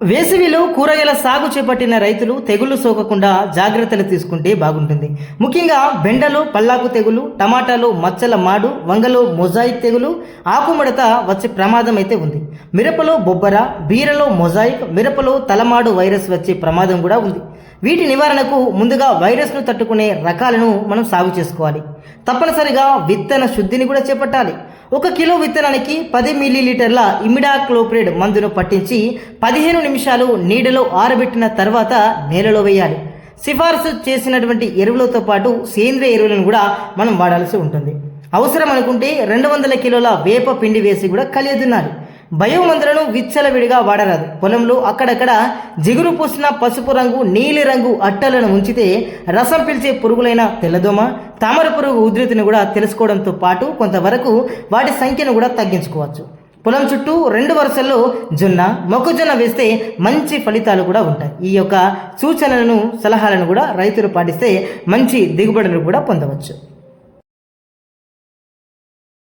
వేసవిలో కూరగాయల సాగు చేపట్టిన రైతులు తెగుళ్ళు సోకకుండా జాగ్రత్తలు తీసుకుంటే బాగుంటుంది. ముఖ్యంగా బెండలో పల్లాకు తెగులు టమాటాలో మచ్చల మాడు వంగలో మొజాయిక్ తెగులు ఆకుముడత వచ్చే ప్రమాదం అయితే ఉంది. మిరపలో బొబ్బర బీరలో మొజాయిక్ మిరపలో తలమాడు వైరస్ వచ్చే ప్రమాదం కూడా ఉంది. వీటి నివారణకు ముందుగా వైరస్ను తట్టుకునే రకాలను మనం సాగు చేసుకోవాలి. తప్పనిసరిగా విత్తన శుద్ధిని కూడా చేపట్టాలి. ఒక కిలో విత్తనానికి పది మిల్లీలీటర్ల ఇమిడాక్లోప్రిడ్ మందును పట్టించి పదిహేను నిమిషాలు నీడలో ఆరబెట్టిన తర్వాత నేలలో వేయాలి. సిఫార్సు చేసినటువంటి ఎరువులతో పాటు సేంద్రియ ఎరువులను కూడా మనం వాడాల్సి ఉంటుంది. అవసరం అనుకుంటే రెండు వందల కిలోల వేప పిండి వేసి కూడా కలియదున్నారు. బయోమందులను విచ్చలవిడిగా వాడరాదు. పొలంలో అక్కడక్కడ జిగురు పూసిన పసుపు రంగు నీలి రంగు అట్టలను ఉంచితే రసం పీల్చే పురుగులైన తెల్లదోమ తామర పురుగు ఉధృతిని కూడా తెలుసుకోవడంతో పాటు కొంతవరకు వాటి సంఖ్యను కూడా తగ్గించుకోవచ్చు. పొలం చుట్టూ రెండు వరుసల్లో జొన్న మొక్కజొన్న వేస్తే మంచి ఫలితాలు కూడా ఉంటాయి. ఈ యొక్క సూచనలను సలహాలను కూడా రైతులు పాటిస్తే మంచి దిగుబడులు కూడా పొందవచ్చు.